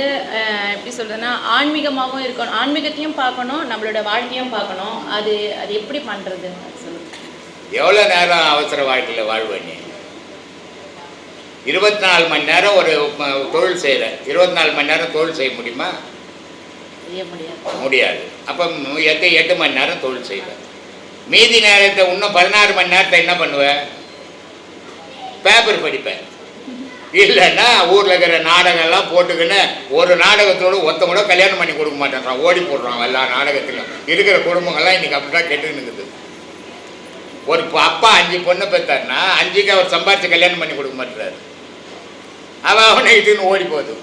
எப்படி சொல்றதுன்னா ஆன்மீகமாகவும் இருக்கணும். ஆன்மீகத்தையும் பார்க்கணும் நம்மளோட வாழ்க்கையும் பார்க்கணும். அது அது எப்படி சொல்லுங்க எவ்வளோ நேரம் அவசர வாழ்க்கையில் வாழ்வ நீ இருபத்தி நாலு மணி நேரம் ஒரு தொழில் செய்கிற இருபத்தி நாலு மணி நேரம் தொழில் செய்ய முடியுமா? முடியாது. அப்போ எட்டு எட்டு மணி நேரம் தொழில் செய்வேன் மீதி நேரத்தை இன்னும் பதினாறு மணி நேரத்தை என்ன பண்ணுவேன் பேப்பர் படிப்பேன் இல்லைன்னா ஊரில் இருக்கிற நாடகம்லாம் போட்டுக்கின்னு ஒரு நாடகத்தோடு ஒத்த கூட கல்யாணம் பண்ணி கொடுக்க மாட்டேன்றான் ஓடி போடுறான் எல்லா நாடகத்திலும். இருக்கிற குடும்பங்கள்லாம் இன்றைக்கி அப்படி தான் கெட்டு ஒரு ப- அப்பா அஞ்சு பொண்ணு பெற்றார்னா அஞ்சுக்கு அவர் சம்பாரித்து கல்யாணம் பண்ணி கொடுக்க மாட்டுறாரு. அவன் அவனை இதுன்னு ஓடி போகுது.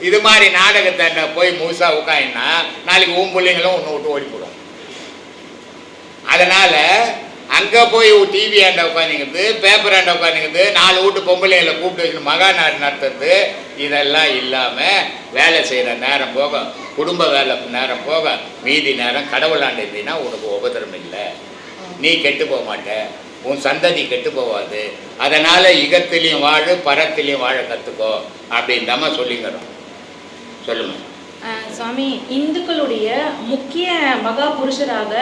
இது மாதிரி நாடகத்தை போய் முழுசாக உட்காயின்னா நாளைக்கு உன் பிள்ளைங்களும் ஒன்று விட்டு ஓடி போடும் அதனால் அங்கே போய் டிவி ஆண்ட உட்காந்துங்கிறது பேப்பர் ஆண்ட உட்காந்துங்கிறது நாலு வீட்டு பொம்பளைங்களை கூப்பிட்டு வச்சு மகாநாடு நடத்துறது இதெல்லாம் இல்லாமல் வேலை செய்கிற நேரம் போக குடும்ப வேலை நேரம் போக மீதி நேரம் கடவுள் ஆண்டுனா உனக்கு உபதிரம் இல்லை. நீ கெட்டு போக மாட்ட. உன் சந்ததி கெட்டு போகாது அதனால் இகத்திலையும் வாழு பரத்திலையும் வாழ கற்றுக்கோ அப்படின்னு தான் சொல்லிக்கிறோம். சொல்லுங்கள் சுவாமி இந்துக்களுடைய முக்கிய மகா புருஷராக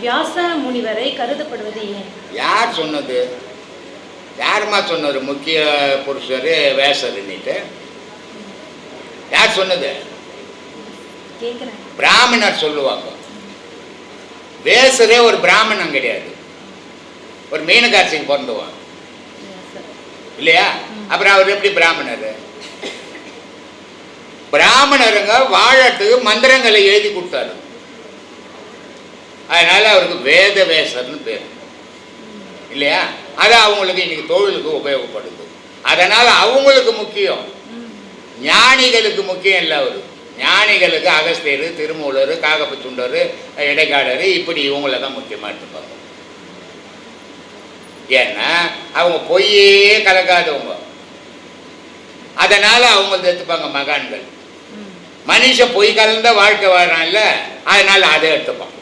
வியாச முனிவரை கருதப்படுவது ஏன்? யார் சொன்னது? யாரும்மா சொன்னது முக்கிய புருஷர் வேசருன்னுட்டு யார் சொன்னது? பிராமணர் சொல்லுவாங்க. வேசரே ஒரு பிராமணன் கிடையாது. ஒரு மீனகாட்சிக்கு பிறந்தவன். இல்லையா? அப்புறம் அவர் எப்படி பிராமணர்? பிராமணருங்க வாழத்துக்கு மந்திரங்களை எழுதி கொடுத்தாரு. அதனால அவருக்கு வேத வேசர்னு பேர். இல்லையா? அது அவங்களுக்கு இன்னைக்கு தொழிலுக்கு உபயோகப்படுது. அதனால அவங்களுக்கு முக்கியம். ஞானிகளுக்கு முக்கியம் இல்லை அவரு. ஞானிகளுக்கு அகஸ்தியர் திருமூலர் காகப்பச்சுண்டர் இடைக்காடர் இப்படி இவங்கள தான் முக்கியமாக இருப்பாங்க ஏன்னா அவங்க பொய்யே கலக்காதவங்க. அதனால அவங்க எடுத்துப்பாங்க மகான்கள். மனுஷன் பொய் கலந்த வாழ்க்கை வாழ்றான்ல அதனால அதை எடுத்துப்பான்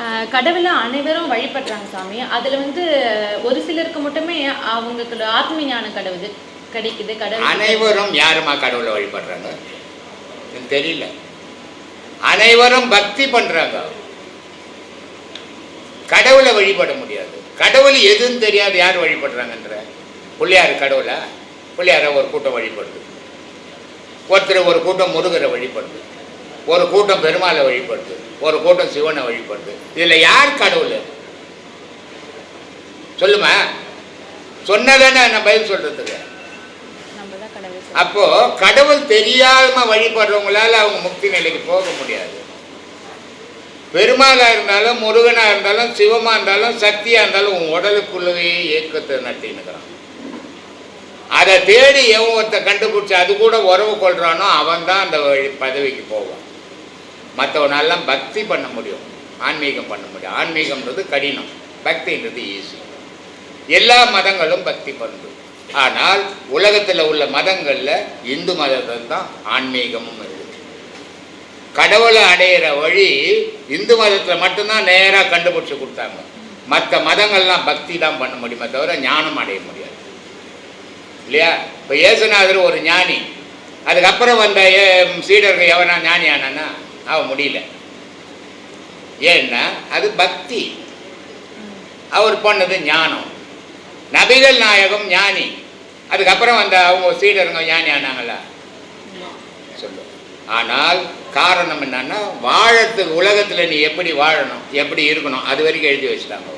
அஹ், கடவுளை அனைவரும் வழிபடுறாங்க சாமி. அதுல வந்து ஒரு சிலருக்கு மட்டுமே அவங்களுக்கு ஆத்ம ஞானம் கடவுது கிடைக்குது கடவுள் அனைவரும் யாருமா கடவுளை வழிபடுறாங்க? எனக்கு தெரியல. அனைவரும் பக்தி பண்றாங்க. கடவுளை வழிபட முடியாது. கடவுள் எதுன்னு தெரியாது யார் வழிபடுறாங்கன்ற. பிள்ளையார் கடவுளா? பிள்ளையார ஒரு கூட்டம் வழிபடுது. ஒருத்தர் ஒரு கூட்டம் முருகரை வழிபடுது. ஒரு கூட்டம் பெருமாளை வழிபடுது. ஒரு கூட்டம் சிவனை வழிபடுது. இதுல யார் கடவுள்? சொல்லுமா? சொன்னதானே நான் பதில் சொல்றதுக்கு. அப்போ கடவுள் தெரியாம வழிபடுறவங்களால அவங்க முக்தி நிலைக்கு போக முடியாது. பெருமாளா இருந்தாலும் முருகனா இருந்தாலும் சிவமா இருந்தாலும் சக்தியா இருந்தாலும் உன் உடலுக்குள்ளவே இயக்கத்தை நடத்தினுக்கிறான் அதை தேடி எவன் ஒருத்த கண்டுபிடிச்சி அது கூட உறவு கொள்கிறானோ அவன் தான் அந்த வழி பதவிக்கு போவான். மற்றவனெல்லாம் பக்தி பண்ண முடியும் ஆன்மீகம் பண்ண முடியும். ஆன்மீகம்ன்றது கடினம் பக்தின்றது ஈஸி எல்லா மதங்களும் பக்தி பண்ணுது ஆனால் உலகத்தில் உள்ள மதங்களில் இந்து மதத்தில் தான் ஆன்மீகமும் இருக்குது கடவுளை அடையிற வழி இந்து மதத்தில் மட்டும்தான் நேராக கண்டுபிடிச்சி கொடுத்தாங்க. மற்ற மதங்கள்லாம் பக்தி தான் பண்ண முடியுமே தவிர ஞானம் அடைய முடியாது. இல்லையா? இப்போ இயேசுநாதர் ஒரு ஞானி. அதுக்கப்புறம் வந்த ஏ- சீடர்கள் எவனா ஞானி ஆனானா அவன் முடியல. ஏன்னா அது பக்தி. அவர் பண்ணது ஞானம். நபிகள் நாயகம் ஞானி. அதுக்கப்புறம் வந்த அவங்க சீடருங்க ஞானி ஆனாங்களா சொல்லு. ஆனால் காரணம் என்னன்னா வாழத்து உலகத்தில் நீ எப்படி வாழணும் எப்படி இருக்கணும் அது வரைக்கும் எழுதி வச்சுட்டாங்க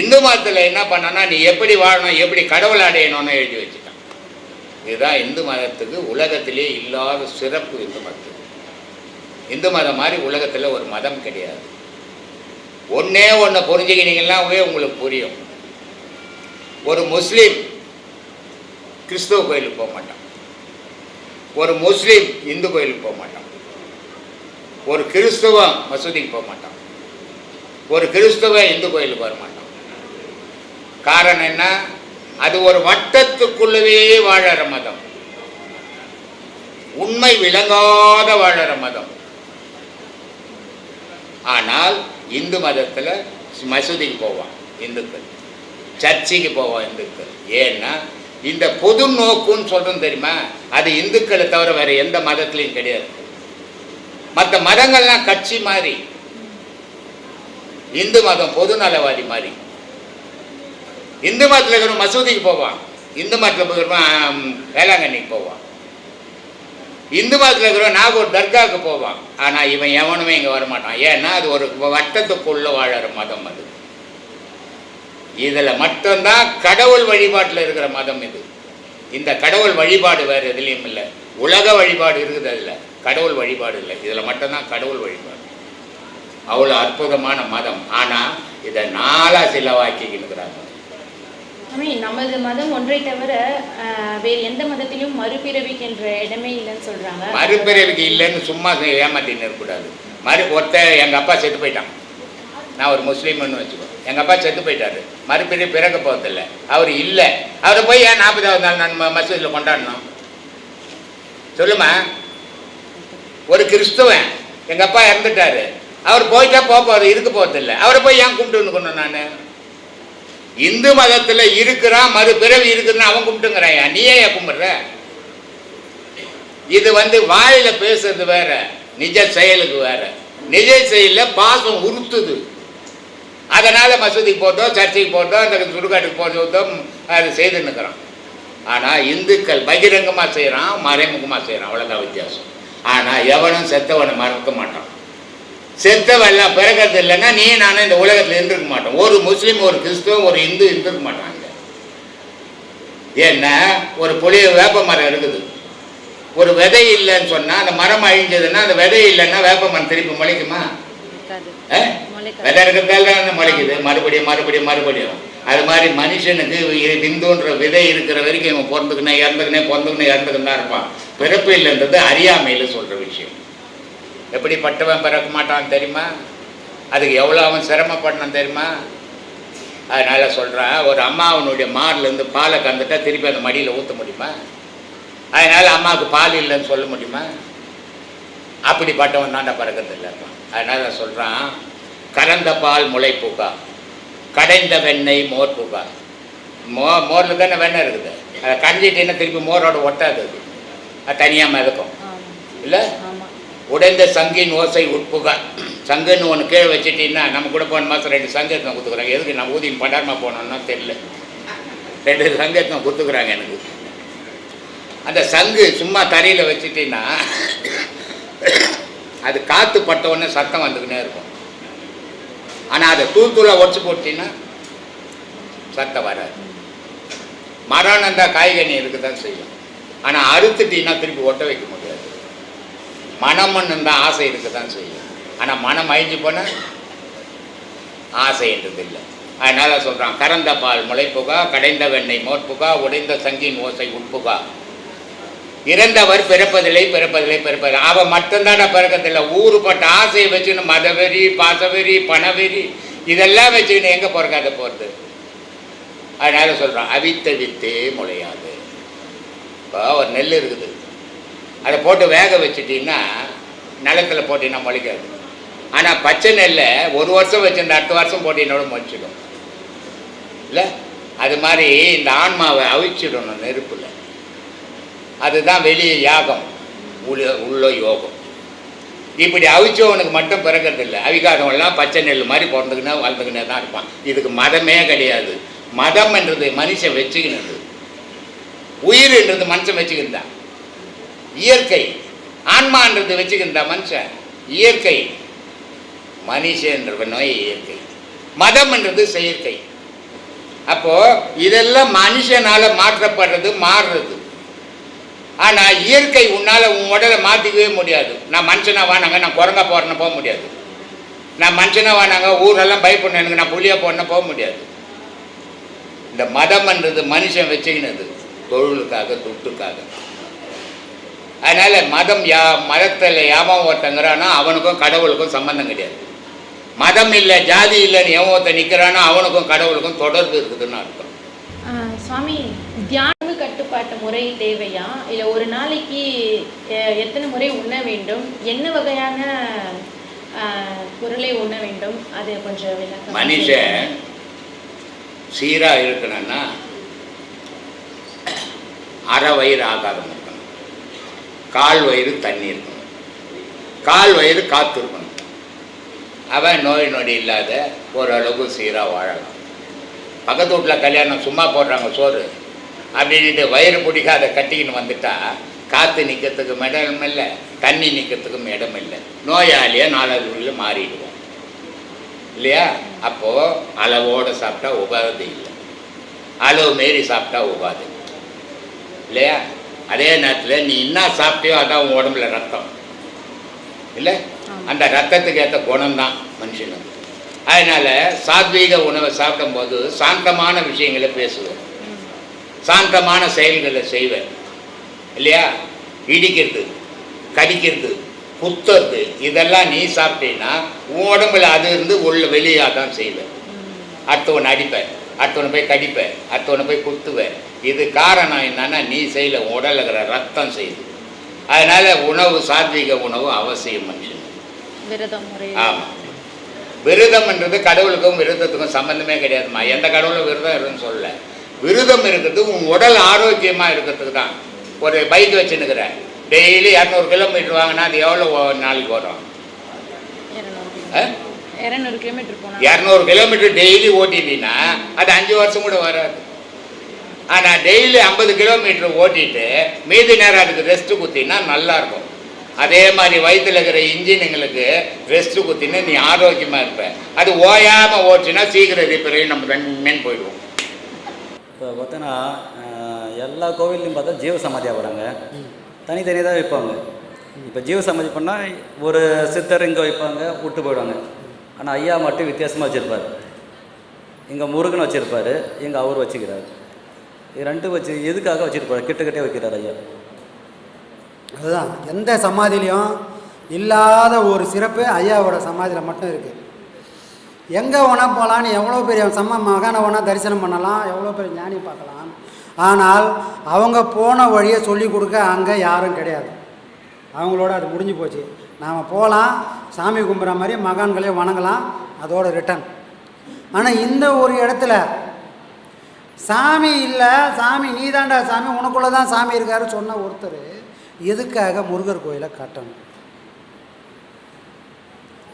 இந்து மதத்தில் என்ன பண்ணனா நீ எப்படி வாழணும் எப்படி கடவுளை அடையணும்னு எழுதி வச்சுட்டான். இதுதான் இந்து மதத்துக்கு உலகத்திலே இல்லாத சிறப்பு இந்து மதத்துக்கு. இந்து மதம் மாதிரி உலகத்தில் ஒரு மதம் கிடையாது. ஒன்றே ஒன்று புரிஞ்சுக்கினீங்கன்னாவே உங்களுக்கு புரியும். ஒரு முஸ்லீம் கிறிஸ்துவ கோயிலுக்கு போக மாட்டான். ஒரு முஸ்லீம் இந்து கோயிலுக்கு போக மாட்டான். ஒரு கிறிஸ்துவம் மசூதிக்கு போக மாட்டான். ஒரு கிறிஸ்துவ இந்து கோயிலுக்கு வர மாட்டான். காரணம் என்ன? அது ஒரு வட்டத்துக்குள்ளவே வாழற மதம். உண்மை விளங்காத வாழற மதம். ஆனால் இந்து மதத்தில் மசூதிக்கு போவான் இந்துக்கள். சர்ச்சைக்கு போவான் இந்துக்கள். ஏன்னா இந்த பொது நோக்குன்னு சொல்றோம் தெரியுமா? அது இந்துக்களை தவிர வேற எந்த மதத்துலையும் கிடையாது. மற்ற மதங்கள்லாம் கட்சி மாதிரி. இந்து மதம் பொது நலவாதி மாதிரி. இந்து மதத்தில் இருக்கிறவன் மசூதிக்கு போவான் இந்து மதத்தில் இருக்கிறவன் வேளாங்கண்ணிக்கு போவான் இந்து மதத்தில் இருக்கிற நாகூர் தர்காவுக்கு போவான் ஆனால் இவன் எவனுமே இங்கே வரமாட்டான். ஏன்னா அது ஒரு வட்டத்துக்குள்ள வாழற மதம் அது. இதில் மட்டும்தான் கடவுள் வழிபாட்டில் இருக்கிற மதம் இது. இந்த கடவுள் வழிபாடு வேறு எதுலேயும் இல்லை. உலக வழிபாடு இருக்குது அதில். கடவுள் வழிபாடு இல்லை. இதில் மட்டும்தான் கடவுள் வழிபாடு. அவ்வளோ அற்புதமான மதம். ஆனால் இதை நாளாக சிலவாக்கிக்கிறாங்க சாமி நமது மதம் ஒன்றை தவிர வேறு எந்த மதத்திலும் மறுபிறவிக்கின்ற இடமே இல்லைன்னு சொல்றாங்க. மறுபிறவிக்கு இல்லைன்னு சும்மா ஏமாத்தின்னு இருக்கக்கூடாது. மறு ஒருத்தர் எங்கள் அப்பா செத்து போயிட்டான். நான் ஒரு முஸ்லீம்னு வச்சுக்கோ. எங்கள் அப்பா செத்து போயிட்டாரு. மறுபிறவி பிறக்க போகிறதில்ல அவர் இல்லை. அவரை போய் ஏன் நாற்பதாவது நாள் நான் மசூதியில் கொண்டாடணும்? சொல்லுமா? ஒரு கிறிஸ்துவன் எங்கள் அப்பா இறந்துட்டாரு. அவர் போயிட்டா போக போகிறது இருக்க போகிறதில்ல அவரை போய் ஏன் கும்பிட்டு கொண்டேன் நான்? இந்து மதத்தில் இருக்கிறான் மறுபிறவி இருக்குதுன்னு அவன் கும்பிட்டுங்கிறான் நீயே ஏன் கும்பிட்ற? இது வந்து வாயில பேசுறது வேற நிஜ செயலுக்கு வேற. நிஜ செயலில் பாசம் உறுத்துது. அதனால மசூதிக்கு போட்டோம் சர்ச்சைக்கு போட்டோம் அந்த சுடுகாட்டுக்கு போட்டோம் அது செய்துன்னு இருக்கிறோம் ஆனால் இந்துக்கள் பகிரங்கமாக செய்கிறான் மறைமுகமாக செய்கிறான் அவ்வளோதான் வித்தியாசம். ஆனால் எவனும் செத்தவனை மறக்க மாட்டான். செத்தவெல்லாம் பிறக்கிறது இல்லைன்னா நீ நானும் இந்த உலகத்தில் இருந்திருக்க மாட்டோம். ஒரு முஸ்லீம் ஒரு கிறிஸ்துவ ஒரு இந்து இருந்திருக்க மாட்டாங்க. ஏன்னா ஒரு புளிய வேப்ப மரம் இருக்குது. ஒரு விதை இல்லைன்னு சொன்னால் அந்த மரம் அழிஞ்சதுன்னா அந்த விதை இல்லைன்னா வேப்ப மரம் திருப்பி முளைக்குமா. விதை இருக்கிறதால தான் முளைக்குது. மறுபடியும் மறுபடியும் மறுபடியும். அது மாதிரி மனுஷனுக்கு விந்துன்ற விதை இருக்கிற வரைக்கும் இவன் பிறந்துக்கினே இறந்துக்கினே பிறந்துக்கினே இறந்துக்கின்னு தான் இருப்பான். பிறப்பு இல்லைன்றது அறியாமையில் சொல்கிற விஷயம். எப்படிப்பட்டவன் பிறக்க மாட்டான் தெரியுமா? அதுக்கு எவ்வளோ அவன் சிரமப்படணும் தெரியுமா? அதனால சொல்கிறேன் ஒரு அம்மாவனுடைய மார்லேருந்து பாலை கந்துட்டா திருப்பி அந்த மடியில் ஊற்ற முடியுமா? அதனால அம்மாவுக்கு பால் இல்லைன்னு சொல்ல முடியுமா? அப்படிப்பட்டவன் தாண்டா பிறக்கிறது இல்லைப்பா அதனால சொல்கிறான் கறந்த பால் முளை பூக்கா கடைந்த வெண்ணெய் மோர் பூக்கா மோ மோரில் தானே வெண்ணெய் இருக்குது. அதை கஞ்சிட்டீங்கன்னா திருப்பி மோரோட ஒட்டாது அது. அது தனியாக மிதக்கும். இல்லை? உடைந்த சங்கின் ஓசை உட்புகா. சங்குன்னு ஒன்று கீழே வச்சுட்டீங்கன்னா நம்ம கூட போன மாதம் ரெண்டு சங்கத்தை கொடுத்துக்குறாங்க. எதுக்கு நான் ஊதியின் பண்டாரமா போனோன்னா தெரியல. ரெண்டு சங்கத்தை கொடுத்துக்குறாங்க எனக்கு. அந்த சங்கு சும்மா தரையில் வச்சுட்டீங்கன்னா அது காற்று பட்ட உடனே சத்தம் வந்துக்கினே இருக்கும். ஆனால் அதை தூள் தூளாக உடச்சி போட்டீங்கன்னா சத்தம் வராது. மரம் இருந்தால் காய்கனி இருக்க தான் செய்யும். ஆனால் அறுத்துட்டீங்கன்னா திருப்பி ஒட்ட வைக்க மனம்னு தான் ஆசை இருக்க தான் செய்யும். ஆனால் மனம் அழிஞ்சு போனால் ஆசைன்றது இல்லை. அதனால் சொல்கிறான் கறந்த பால் முளைப்புகா கடைந்த வெண்ணெய் மோட்புகா உடைந்த சங்கின் ஓசை உட்புகா. இறந்தவர் பிறப்பதில்லை பிறப்பதில்லை பிறப்பதில்லை. அவன் மட்டும்தானே பிறக்கத்தில்லை ஊறுபட்ட ஆசையை வச்சுன்னு மதவெறி பாசவெறி பணவெறி இதெல்லாம் வச்சுக்கின்னு எங்கே பிறக்காத போகிறது அதனால் சொல்கிறான் அவித்த வித்தே முளையாது. இப்போ ஒரு நெல் இருக்குது. அதை போட்டு வேக வச்சுட்டீங்கன்னா நிலத்தில் போட்டீங்கன்னா முளைக்காது. ஆனால் பச்சை நெல்லை ஒரு வருஷம் வச்சுருந்த அடுத்த வருஷம் போட்டீங்கன்னா முளைச்சிடும். இல்லை? அது மாதிரி இந்த ஆன்மாவை அவிச்சிடணும் நெருப்பில். அதுதான் வெளியே யாகம் உள்ள உள்ள யோகம். இப்படி அவிச்சவனுக்கு மட்டும் பிறக்கிறதில்ல. அவிகாதவன்லாம் பச்சை நெல் மாதிரி பிறந்துக்கினா வளர்ந்துக்கினே தான் இருப்பான். இதுக்கு மதமே கிடையாது. மதம் என்றது மனுஷன் வச்சுக்கினது. உயிர்ன்றது மனுஷன் வச்சுக்கின்றான். இயற்கை. ஆன்மான்றது வச்சுக்கின்ற மனுஷன் இயற்கை. மனுஷன்ற நோய் இயற்கை. மதம்ன்றது செயற்கை. அப்போ இதெல்லாம் மனுஷனால மாற்றப்படுறது மாறுறது. ஆனா இயற்கை உன்னால உன் உடலை மாத்திக்கவே முடியாது. நான் மனுஷனா வானாங்க நான் குரங்கா போறேன்னு போக முடியாது. நான் மனுஷனா வானாங்க ஊரெல்லாம் பயப்படணும் எனக்கு நான் புளியா போடணும் போக முடியாது. இந்த மதம்ன்றது மனுஷன் வச்சுக்கினது தொழிலுக்காக துட்டுக்காக. அதனால மதம் யா மதத்தில் யாமம் ஒருத்தங்கிறானோ அவனுக்கும் கடவுளுக்கும் சம்பந்தம் கிடையாது. மதம் இல்லை ஜாதி இல்லைன்னு எவன் ஒருத்தன் நிற்கிறானோ அவனுக்கும் கடவுளுக்கும் தொடர்பு இருக்குதுன்னு அர்த்தம். சுவாமி தியான கட்டுப்பாட்டு முறை தேவையா? இல்ல ஒரு நாளைக்கு எத்தனை முறை உண்ண வேண்டும்? என்ன வகையான பொருளை உண்ண வேண்டும்? அது கொஞ்சம் மனுஷன் சீராக இருக்கணும்னா அரை வயிறு ஆகாரம் கால் வயிறு தண்ணி இருக்கணும் கால் வயிறு காற்று இருக்கணும் அவன் நோய் நொடி இல்லாத ஓரளவுக்கு சீராக வாழலாம். பக்கத்து வீட்டில் கல்யாணம் சும்மா போடுறாங்க சோறு. அப்படின்ட்டு வயிறு பிடிக்காத கட்டிக்கின்னு வந்துட்டா காற்று நிற்கிறதுக்கும் இடம் இல்லை தண்ணி நிற்கிறதுக்கும் இடம் இல்லை. நோயாளியாக நாலாவது வீட்டில் மாறிடுவோம் இல்லையா? அப்போது அளவோடு சாப்பிட்டா உபாதை இல்லை. அளவு மீறி சாப்பிட்டா உபாதை இல்லையா? அதே நேரத்தில் நீ என்ன சாப்பிட்டியோ அதான் உன் உடம்புல ரத்தம். இல்லை? அந்த ரத்தத்துக்கு ஏற்ற குணம்தான் மனுஷனுக்கு. அதனால் சாத்வீக உணவை சாப்பிடும்போது சாந்தமான விஷயங்களை பேசுவேன். சாந்தமான செயல்களை செய்வேன். இல்லையா? இடிக்கிறது கடிக்கிறது குத்துறது இதெல்லாம் நீ சாப்பிட்டீங்கன்னா உன் உடம்புல அது இருந்து உள்ள வெளியாக தான் செய்வேன் அடுத்தவனை அடிப்பேன். அடுத்தவனை போய் கடிப்பேன் அடுத்தவனை போய் குத்துவேன். இது காரணம் என்னன்னா நீ செய்யல இருக்கிற ரத்தம் செய்யுது. அதனால உணவு சாத்வீக உணவு அவசியம் ஆமாம் விரதம்ன்றது கடவுளுக்கும் விரதத்துக்கும் சம்பந்தமே கிடையாதும்மா. எந்த கடவுளும் விரதம் இருக்குன்னு சொல்லல. விரதம் இருக்கிறது உன் உடல் ஆரோக்கியமாக இருக்கிறதுக்கு தான். ஒரு பைக் வச்சுன்னுக்கிற. டெய்லி இரநூறு கிலோமீட்டர் வாங்கினா அது எவ்வளோ நாளைக்கு வரும்? இரநூறு கிலோமீட்டர் போனா. இரநூறு கிலோமீட்டர் டெய்லி ஓட்டிட்டீங்கன்னா அது அஞ்சு வருஷம் கூட வராது. ஆனால் டெய்லி ஐம்பது கிலோமீட்டர் ஓட்டிட்டு மீதி நேரம் அதுக்கு ரெஸ்ட்டு குத்தினா நல்லா இருக்கும் அதே மாதிரி வயித்துல இருக்கிற இன்ஜினுங்களுக்கு ரெஸ்ட்டு குத்தினா நீ ஆரோக்கியமாக இருப்ப. அது ஓயாமல் ஓட்டினா சீக்கிரம் ரிப்பேர் ஆகி நம்ம வெண்மேன் போயிடுவோம். இப்போ பார்த்தோன்னா எல்லா கோவில்லையும் பார்த்தா ஜீவ சமாதியாக வராங்க. தனித்தனியாக தான் வைப்பாங்க இப்போ ஜீவ சமாதி பண்ணால் ஒரு சித்தர் இங்கே வைப்பாங்க விட்டு போயிடுவாங்க. ஆனால் ஐயா மட்டும் வித்தியாசமாக வச்சுருப்பார். இங்கே முருகன் வச்சுருப்பாரு இங்கே அவர் வச்சுக்கிறார். இது ரெண்டும் வச்சு எதுக்காக வச்சுருப்பாரு கிட்டக்கிட்டே வைக்கிறார் ஐயா. அதுதான். எந்த சமாதிலையும் இல்லாத ஒரு சிறப்பு ஐயாவோட சமாதியில் மட்டும் இருக்குது எங்கே வேணால் போகலான்னு எவ்வளோ பெரிய சம்ம மகானை வேணால் தரிசனம் பண்ணலாம் எவ்வளோ பெரிய ஞானி பார்க்கலாம். ஆனால் அவங்க போன வழியை சொல்லி கொடுக்க அங்கே யாரும் கிடையாது. அவங்களோட அது முடிஞ்சு போச்சு. நாம் போகலாம் சாமி கும்பிட்ற மாதிரி மகான்களே வணங்கலாம் அதோட ரிட்டன் ஆனால் இந்த ஒரு இடத்துல சாமி இல்லை சாமி நீதாண்டா சாமி உனக்குள்ளே தான் சாமி இருக்காரு சொன்ன ஒருத்தர் எதுக்காக முருகர் கோயிலை கட்டணும்?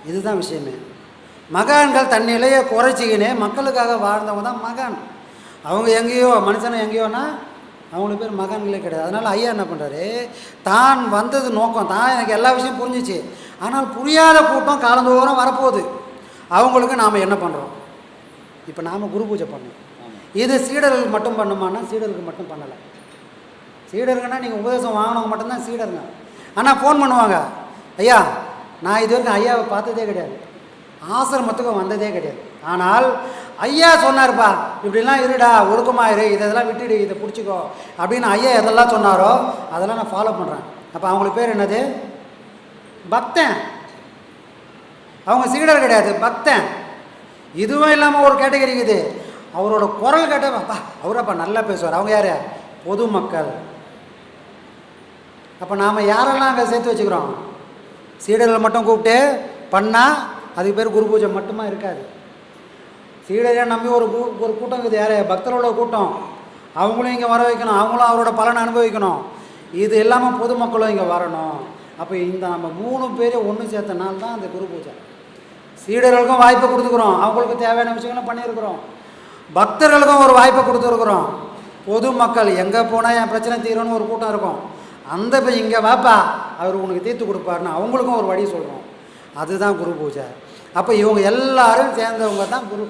இதுதான் விஷயமே. மகான்கள் தன் நிலையை குறைச்சிக்கினே மக்களுக்காக வாழ்ந்தவங்க தான் மகான். அவங்க எங்கேயோ மனுஷனை எங்கேயோன்னா அவங்களுக்கு பேர் மகான்களே கிடையாது. அதனால் ஐயா என்ன பண்ணுறாரு தான் வந்தது நோக்கம். தான் எனக்கு எல்லா விஷயம் புரிஞ்சிச்சு. ஆனால் புரியாத கூட்டம் காலந்தோறும் வரப்போகுது. அவங்களுக்கு நாம் என்ன பண்ணுறோம் இப்போ நாம் குரு பூஜை பண்ணோம். இது சீடர்களுக்கு மட்டும் பண்ணுமான்னா சீடர்களுக்கு மட்டும் பண்ணலை. சீடருங்கன்னா நீங்கள் உபதேசம் வாங்கினவங்க மட்டும்தான் சீடருங்க. ஆனால் ஃபோன் பண்ணுவாங்க. ஐயா நான் இது வரைக்கும் ஐயாவை பார்த்ததே கிடையாது. ஆசிரமத்துக்கு வந்ததே கிடையாது. ஆனால் ஐயா சொன்னார்ப்பா இப்படிலாம் இருடா ஒழுக்கமா இரு இதெல்லாம் விட்டுடு இதை பிடிச்சிக்கோ. அப்படின்னு ஐயா எதெல்லாம் சொன்னாரோ அதெல்லாம் நான் ஃபாலோ பண்ணுறேன் அப்போ அவங்களுக்கு பேர் என்னது? பக்தன் அவங்க சீடர் கிடையாது பக்தன் இதுவும் இல்லாமல் ஒரு கேட்டகரி இருக்குது. அவரோட குரல் கேட்டப்பா அவரப்பா நல்லா பேசுவார். அவங்க யார்? பொதுமக்கள் அப்போ நாம் யாரெல்லாம் அங்கே சேர்த்து வச்சுக்கிறோம்? சீடர்களை மட்டும் கூப்பிட்டு பண்ணால் அதுக்கு பேர் குரு பூஜை மட்டுமா இருக்காது. சீடரை நம்பி ஒரு கூ ஒரு கூட்டம் இருக்குது யார்? பக்தரோட கூட்டம். அவங்களும் இங்கே வர வைக்கணும். அவங்களும் அவரோட பலனை அனுபவிக்கணும். இது இல்லாமல் பொதுமக்களும் இங்கே வரணும். அப்போ இந்த நம்ம மூணு பேரையும் ஒன்று சேர்த்த நாள் தான் அந்த குரு பூஜை. சீடர்களுக்கும் வாய்ப்பை கொடுத்துக்கிறோம். அவங்களுக்கு தேவையான விஷயங்களும் பண்ணியிருக்கிறோம். பக்தர்களுக்கும் ஒரு வாய்ப்பை கொடுத்துருக்குறோம். பொதுமக்கள் எங்கே போனால் என் பிரச்சனை தீரணும்னு ஒரு கூட்டம் இருக்கும். அந்த இப்போ இங்கே வாப்பா அவர் உனக்கு தீர்த்து கொடுப்பாருன்னு அவங்களுக்கும் ஒரு வழி சொல்கிறோம் அதுதான் குரு பூஜை. அப்போ இவங்க எல்லாரும் சேர்ந்தவங்க தான் குரு